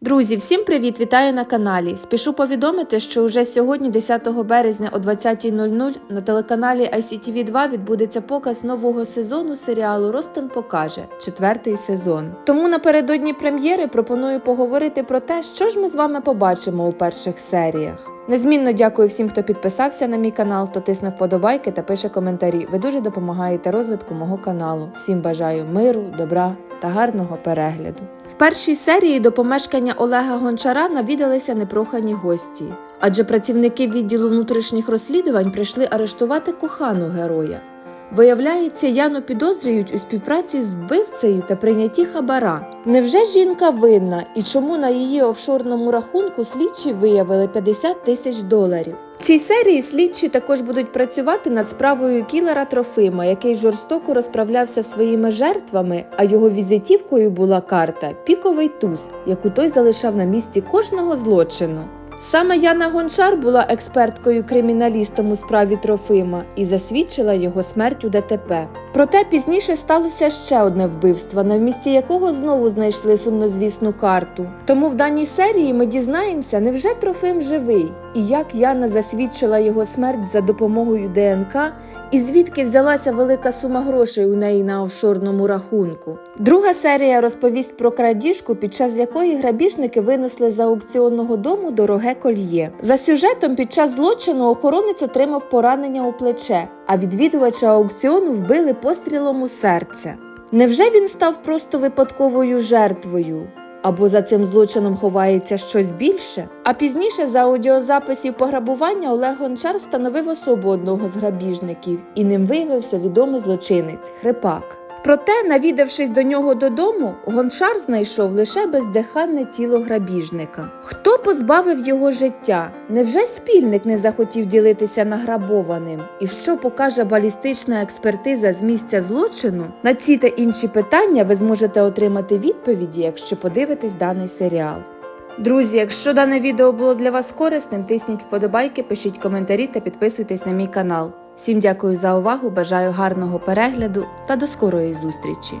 Друзі, всім привіт! Вітаю на каналі. Спішу повідомити, що уже сьогодні, 10 березня о 20.00 на телеканалі ICTV 2 відбудеться показ нового сезону серіалу Ростен покаже четвертий сезон. Тому напередодні прем'єри пропоную поговорити про те, що ж ми з вами побачимо у перших серіях. Незмінно дякую всім, хто підписався на мій канал, хто тисне вподобайки та пише коментарі. Ви дуже допомагаєте розвитку мого каналу. Всім бажаю миру, добра та гарного перегляду. В першій серії до помешкання Олега Гончара навідалися непрохані гості, адже працівники відділу внутрішніх розслідувань прийшли арештувати кохану героя. Виявляється, Яну підозрюють у співпраці з вбивцею та прийнятті хабара. Невже жінка винна і чому на її офшорному рахунку слідчі виявили 50 тисяч доларів? В цій серії слідчі також будуть працювати над справою кілера Трофима, який жорстоко розправлявся своїми жертвами, а його візитівкою була карта Піковий туз, яку той залишав на місці кожного злочину. Саме Яна Гончар була експерткою-криміналістом у справі Трофима і засвідчила його смерть у ДТП. Проте пізніше сталося ще одне вбивство, на місці якого знову знайшли сумнозвісну карту. Тому в даній серії ми дізнаємося, невже Трофим живий, і як Яна засвідчила його смерть за допомогою ДНК, і звідки взялася велика сума грошей у неї на офшорному рахунку. Друга серія розповість про крадіжку, під час якої грабіжники винесли з аукціонного дому дороге кольє. За сюжетом, під час злочину охоронець отримав поранення у плече, а відвідувача аукціону вбили пострілом у серце. Невже він став просто випадковою жертвою? Або за цим злочином ховається щось більше? А пізніше за аудіозаписів пограбування Олег Гончар встановив особу одного з грабіжників, і ним виявився відомий злочинець Хрипак. Проте, навідавшись до нього додому, гончар знайшов лише бездиханне тіло грабіжника. Хто позбавив його життя? Невже спільник не захотів ділитися награбованим? І що покаже балістична експертиза з місця злочину? На ці та інші питання ви зможете отримати відповіді, якщо подивитесь даний серіал. Друзі, якщо дане відео було для вас корисним, тисніть вподобайки, пишіть коментарі та підписуйтесь на мій канал. Всім дякую за увагу, бажаю гарного перегляду та до скорої зустрічі!